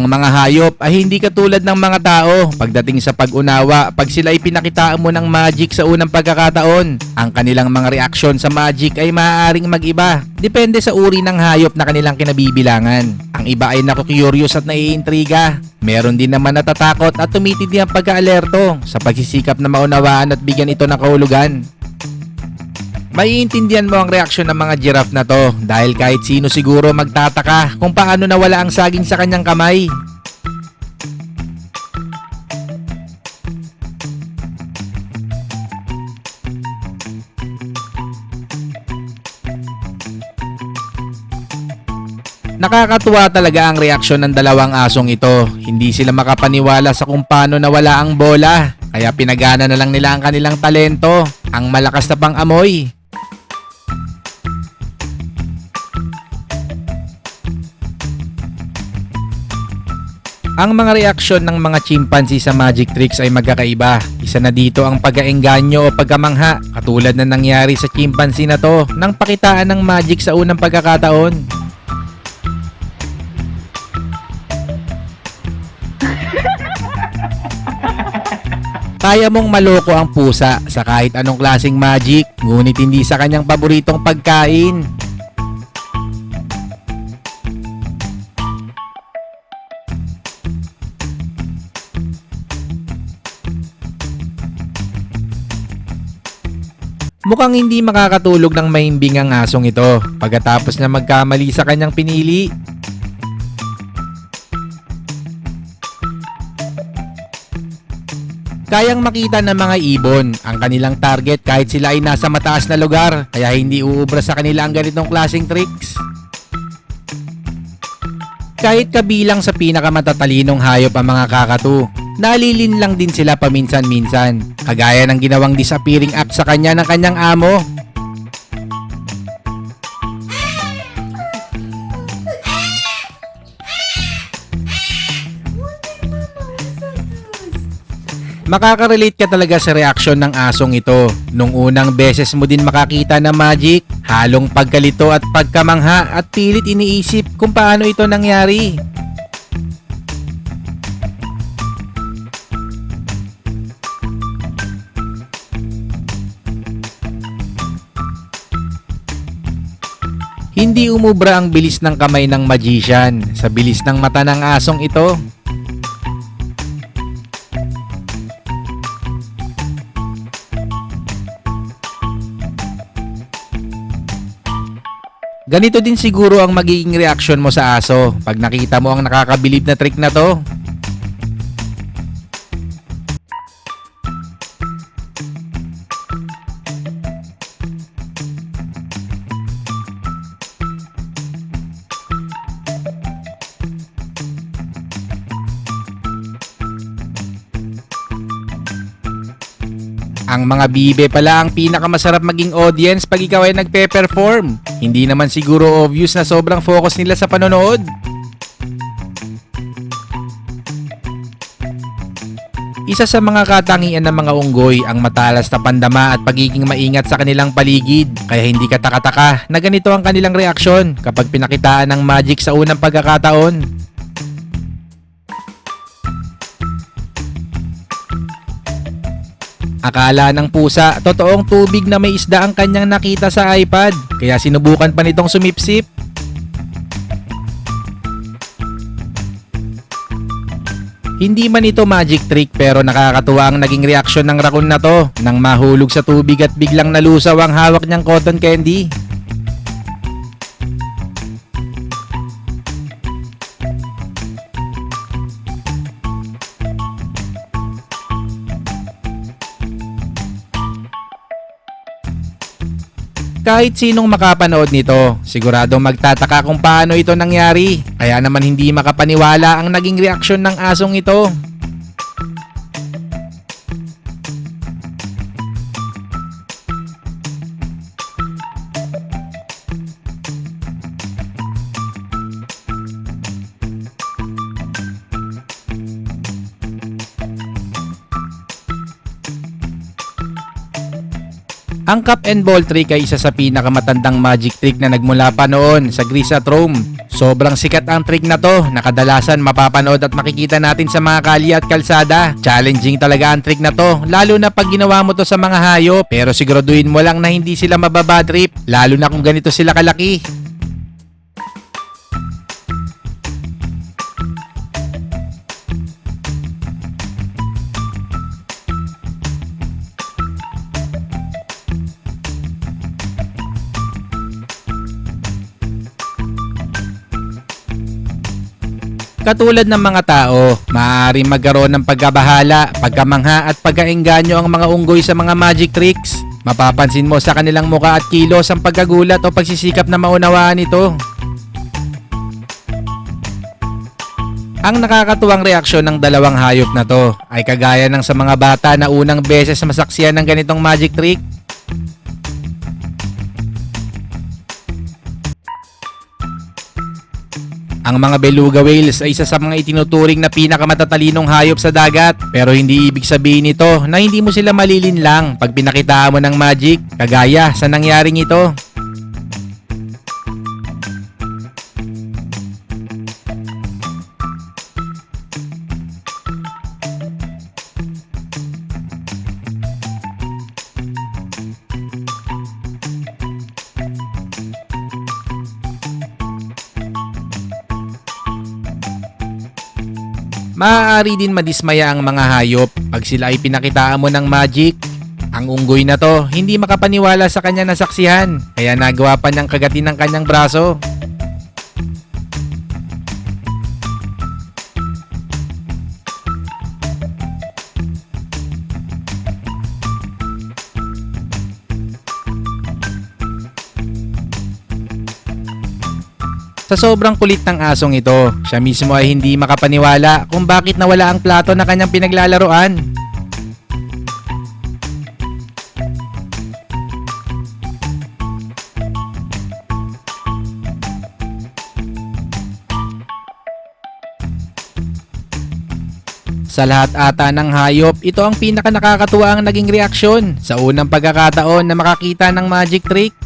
Ang mga hayop ay hindi katulad ng mga tao pagdating sa pag-unawa pag sila ay pinakitaan mo ng magic sa unang pagkakataon. Ang kanilang mga reaksyon sa magic ay maaaring mag-iba. Depende sa uri ng hayop na kanilang kinabibilangan. Ang iba ay naku-curious at naiintriga. Meron din naman natatakot at tumitindi ang pagka-alerto sa pagsisikap na maunawaan at bigyan ito ng kahulugan. Maiintindihan mo ang reaksyon ng mga giraffe na to dahil kahit sino siguro magtataka kung paano nawala ang saging sa kanyang kamay. Nakakatuwa talaga ang reaksyon ng dalawang asong ito. Hindi sila makapaniwala sa kung paano nawala ang bola. Kaya pinagana na lang nila ang kanilang talento, ang malakas na pang-amoy. Ang mga reaksyon ng mga chimpanzee sa magic tricks ay magkakaiba. Isa na dito ang pag-aengganyo o pagkamangha, katulad na nangyari sa chimpanzee na to nang pakitaan ng magic sa unang pagkakataon. Kaya mong maloko ang pusa sa kahit anong klaseng magic, ngunit hindi sa kanyang paboritong pagkain. Mukhang hindi makakatulog ng mahimbing ang asong ito pagkatapos na magkamali sa kanyang pinili. Kayang makita ng mga ibon ang kanilang target kahit sila ay nasa mataas na lugar kaya hindi uubra sa kanila ang ganitong klaseng tricks. Kahit kabilang sa pinakamatatalinong hayop ang mga kakatu, nalilin lang din sila paminsan-minsan, kagaya ng ginawang disappearing act sa kanya ng kanyang amo. Makaka-relate ka talaga sa reaksyon ng asong ito. Nung unang beses mo din makakita ng magic, halong pagkalito at pagkamangha at pilit iniisip kung paano ito nangyari. Hindi umubra ang bilis ng kamay ng magician sa bilis ng mata ng asong ito. Ganito din siguro ang magiging reaksyon mo sa aso pag nakita mo ang nakakabilib na trick na to. Ang mga bibe pala ang pinakamasarap maging audience pag ikaw ay nagpe-perform. Hindi naman siguro obvious na sobrang focus nila sa panonood. Isa sa mga katangian ng mga unggoy ang matalas na pandama at pagiging maingat sa kanilang paligid. Kaya hindi ka takataka na ganito ang kanilang reaksyon kapag pinakitaan ng magic sa unang pagkakataon. Akala ng pusa, totoong tubig na may isda ang kanyang nakita sa iPad, kaya sinubukan pa nitong sumipsip. Hindi man ito magic trick pero nakakatuwa ang naging reaksyon ng raccoon na to nang mahulog sa tubig at biglang nalusaw ang hawak niyang cotton candy. Kahit sinong makapanood nito, siguradong magtataka kung paano ito nangyari. Kaya naman hindi makapaniwala ang naging reaksyon ng asong ito. Ang cup and ball trick ay isa sa pinakamatandang magic trick na nagmula pa noon sa Greece at Rome. Sobrang sikat ang trick na to na kadalasan mapapanood at makikita natin sa mga kalye at kalsada. Challenging talaga ang trick na to lalo na pag ginawa mo to sa mga hayop pero siguraduhin mo lang na hindi sila mababadrip lalo na kung ganito sila kalaki. Katulad ng mga tao, maaaring magkaroon ng pagkabahala, pagkamangha at pagkaengganyo ang mga unggoy sa mga magic tricks. Mapapansin mo sa kanilang muka at kilos ang pagkagulat o pagsisikap na maunawaan ito. Ang nakakatuwang reaksyon ng dalawang hayop na to ay kagaya ng sa mga bata na unang beses masaksiyan ng ganitong magic trick. Ang mga beluga whales ay isa sa mga itinuturing na pinakamatalinong hayop sa dagat. Pero hindi ibig sabihin nito na hindi mo sila malilin lang pag pinakitaan mo ng magic, kagaya sa nangyaring ito. Maaari din madismaya ang mga hayop pag sila ay pinakitaan mo ng magic. Ang unggoy na to, hindi makapaniwala sa kanya nasaksihan, kaya nagawa pa niyang kagatin ng kanyang braso. Sa sobrang kulit ng asong ito, siya mismo ay hindi makapaniwala kung bakit nawala ang plato na kanyang pinaglalaroan. Sa lahat ata ng hayop, ito ang pinaka nakakatuwa ang naging reaksyon sa unang pagkakataon na makakita ng magic trick.